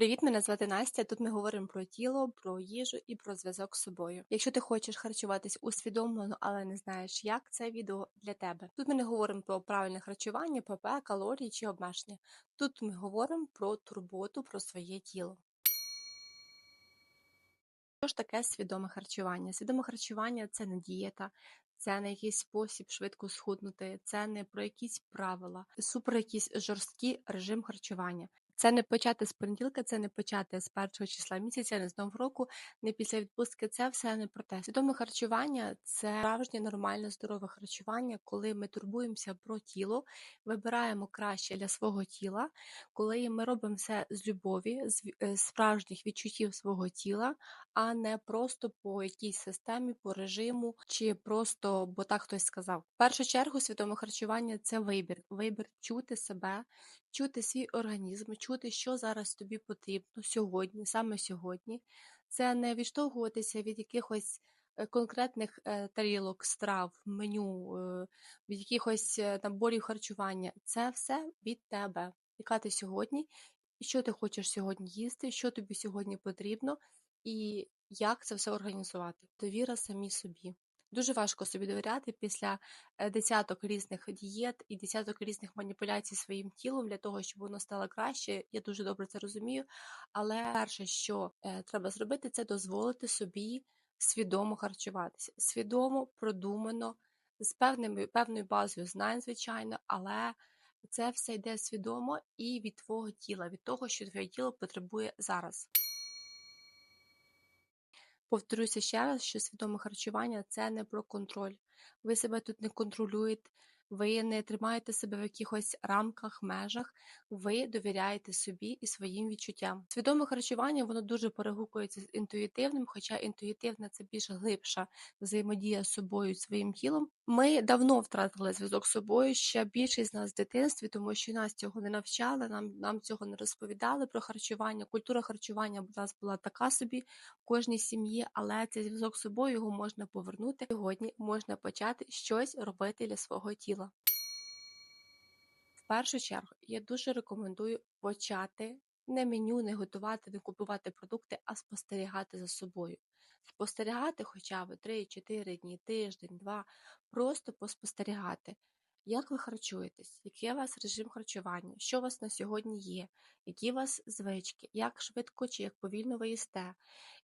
Привіт, мене звати Настя. Тут ми говоримо про тіло, про їжу і про зв'язок з собою. Якщо ти хочеш харчуватись усвідомлено, але не знаєш, як це відео для тебе. Тут ми не говоримо про правильне харчування, ПП, калорії чи обмеження. Тут ми говоримо про турботу про своє тіло. Що ж таке свідоме харчування? Свідоме харчування це не дієта, це не якийсь спосіб швидко схуднути, це не про якісь правила, супер якийсь жорсткий режим харчування. Це не почати з понеділка, це не почати з першого числа місяця, не з нового року, не після відпустки. Це все не про те. Свідоме харчування це справжнє нормальне здорове харчування, коли ми турбуємося про тіло, вибираємо краще для свого тіла, коли ми робимо все з любові, з е, справжніх відчуттів свого тіла, а не просто по якійсь системі, по режиму чи просто бо так хтось сказав. В першу чергу свідоме харчування це вибір, вибір чути себе, чути свій організм, чути, що зараз тобі потрібно сьогодні, саме сьогодні. Це не відштовхуватися від якихось е, конкретних е, тарілок, страв, меню, е, від якихось наборів харчування. Це все від тебе, яка ти сьогодні, що ти хочеш сьогодні їсти, що тобі сьогодні потрібно, і як це все організувати. Довіра самі собі. Дуже важко собі довіряти після е, десяток різних дієт і десяток різних маніпуляцій своїм тілом для того, щоб воно стало краще. Я дуже добре це розумію. Але перше, що е, треба зробити, це дозволити собі свідомо харчуватися, свідомо, продумано, з певними певною базою знань, звичайно, але це все йде свідомо і від твого тіла, від того, що твоє тіло потребує зараз. Повторюся ще раз, що свідоме харчування це не про контроль. Ви себе тут не контролюєте, ви не тримаєте себе в якихось рамках, межах, ви довіряєте собі і своїм відчуттям. Свідоме харчування воно дуже перегукується з інтуїтивним, хоча інтуїтивне це більш глибша взаємодія з собою, своїм тілом. Ми давно втратили зв'язок з собою, ще більшість з нас в дитинстві, тому що нас цього не навчали, нам нам цього не розповідали про харчування. Культура харчування у нас була така собі в кожній сім'ї, але цей зв'язок з собою його можна повернути. Сьогодні можна почати щось робити для свого тіла. В першу чергу я дуже рекомендую почати не меню, не готувати, не купувати продукти, а спостерігати за собою. Спостерігати хоча б 3-4 дні, тиждень, два, просто поспостерігати. Як ви харчуєтесь? Який у вас режим харчування? Що у вас на сьогодні є? Які у вас звички? Як швидко чи як повільно ви їсте?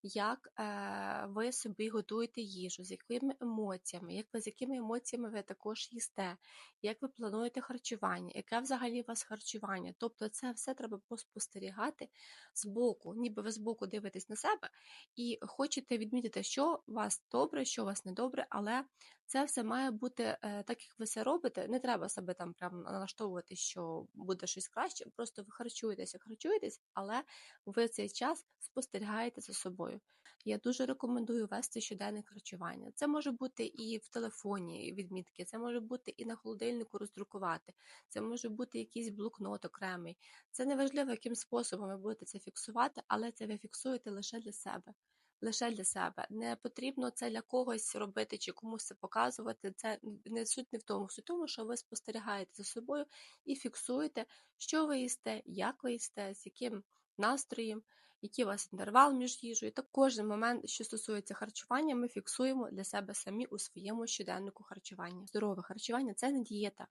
Як е, ви собі готуєте їжу? З якими емоціями? Як ви з якими емоціями ви також їсте? Як ви плануєте харчування? Яке взагалі у вас харчування? Тобто це все треба поспостерігати з боку, ніби ви з боку дивитесь на себе і хочете відмітити, що у вас добре, що у вас не добре, але це все має бути е, так, як ви все робите. Не треба себе там прям налаштовувати, що буде щось краще. Просто ви харчуєтеся, харчуєтесь, але ви цей час спостерігаєте за собою. Я дуже рекомендую вести щоденне харчування. Це може бути і в телефоні відмітки, це може бути і на холодильнику роздрукувати, це може бути якийсь блокнот окремий. Це не важливо, яким способом ви будете це фіксувати, але це ви фіксуєте лише для себе лише для себе. Не потрібно це для когось робити чи комусь це показувати. Це не суть не в тому, суть в тому, що ви спостерігаєте за собою і фіксуєте, що ви їсте, як ви їсте, з яким настроєм, який у вас інтервал між їжею. Так кожен момент, що стосується харчування, ми фіксуємо для себе самі у своєму щоденнику харчування. Здорове харчування це не дієта.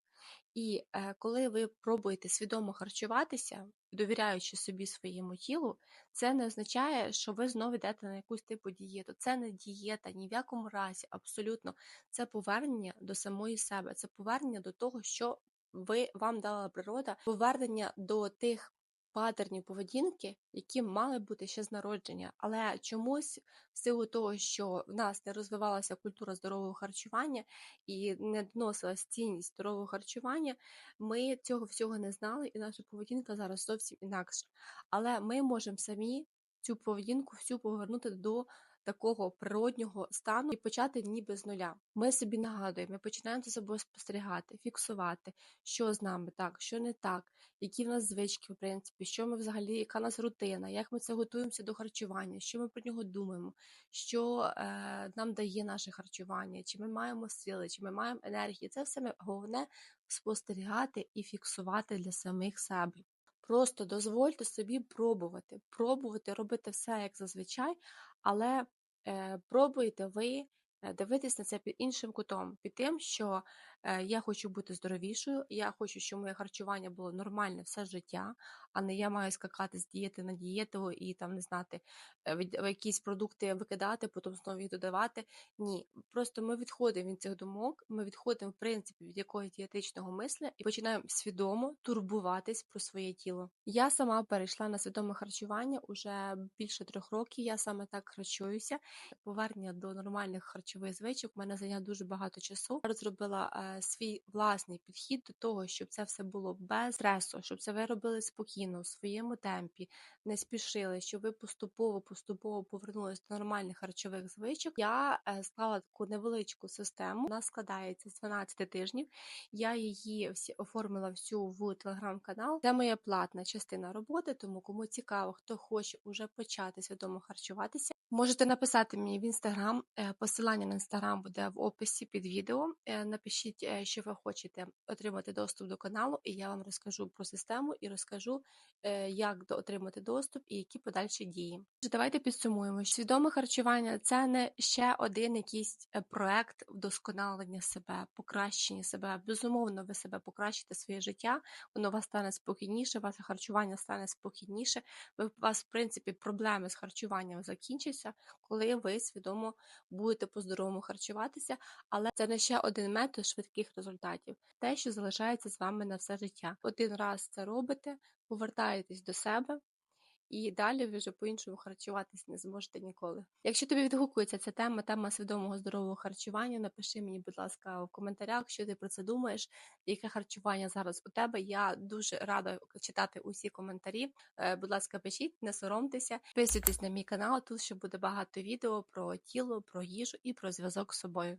І е, коли ви пробуєте свідомо харчуватися, довіряючи собі своєму тілу, це не означає, що ви знову йдете на якусь типу дієту. Це не дієта, ні в якому разі, абсолютно. Це повернення до самої себе, це повернення до того, що ви вам дала природа, повернення до тих патернів поведінки, які мали бути ще з народження, але чомусь в силу того, що в нас не розвивалася культура здорового харчування і не доносилась цінність здорового харчування, ми цього всього не знали, і наша поведінка зараз зовсім інакша. Але ми можемо самі цю поведінку всю повернути до такого природнього стану і почати ніби з нуля. Ми собі нагадуємо, ми починаємо за собою спостерігати, фіксувати, що з нами так, що не так, які в нас звички, в принципі, що ми взагалі, яка в нас рутина, як ми це готуємося до харчування, що ми про нього думаємо, що е, нам дає наше харчування, чи ми маємо сили, чи ми маємо енергію. Це все ми головне спостерігати і фіксувати для самих себе. Просто дозвольте собі пробувати, пробувати робити все як зазвичай, але, е, пробуйте ви, дивитись на це під іншим кутом, під тим, що, е, я хочу бути здоровішою, я хочу, щоб моє харчування було нормальне все життя, а не я маю скакати з дієти на дієту і там не знати, е, якісь продукти викидати, потім знову їх додавати. Ні, просто ми відходимо від цих думок, ми відходимо, в принципі, від якогось дієтичного мислення і починаємо свідомо турбуватись про своє тіло. Я сама перейшла на свідоме харчування уже більше трьох років. Я саме так харчуюся. Повернення до нормальних харчових звичок в мене зайняло дуже багато часу. Я розробила е, свій власний підхід до того, щоб це все було без стресу, щоб це ви робили спокійно, в своєму темпі, не спішили, щоб ви поступово поступово повернулись до нормальних харчових звичок. Я е, склала таку невеличку систему. Вона складається з 12 тижнів. Я її всі оформила всю в телеграм-канал. Це моя платна частина роботи. Тому кому цікаво, хто хоче уже почати свідомо харчуватися. Можете написати мені в інстаграм. Е, Посилання на інстаграм буде в описі під відео. Е, Напишіть, е, що ви хочете отримати доступ до каналу, і я вам розкажу про систему і розкажу, е, як отримати доступ і які подальші дії. Давайте підсумуємо. Свідоме харчування це не ще один якийсь проект вдосконалення себе, покращення себе. Безумовно, ви себе покращите своє життя, воно у вас стане спокійніше, ваше харчування стане спокійніше. Ви у вас, в принципі, проблеми з харчуванням закінчаться, коли ви свідомо будете по-здоровому харчуватися, але це не ще один метод швидких результатів, те, що залишається з вами на все життя. Один раз це робите, повертаєтесь до себе. І далі ви вже по-іншому харчуватись не зможете ніколи. Якщо тобі відгукується ця тема, тема свідомого здорового харчування, напиши мені, будь ласка, в коментарях, що ти про це думаєш, яке харчування зараз у тебе. Я дуже рада читати усі коментарі. Е, Будь ласка, пишіть, не соромтеся, підписуйтесь на мій канал. Тут ще буде багато відео про тіло, про їжу і про зв'язок з собою.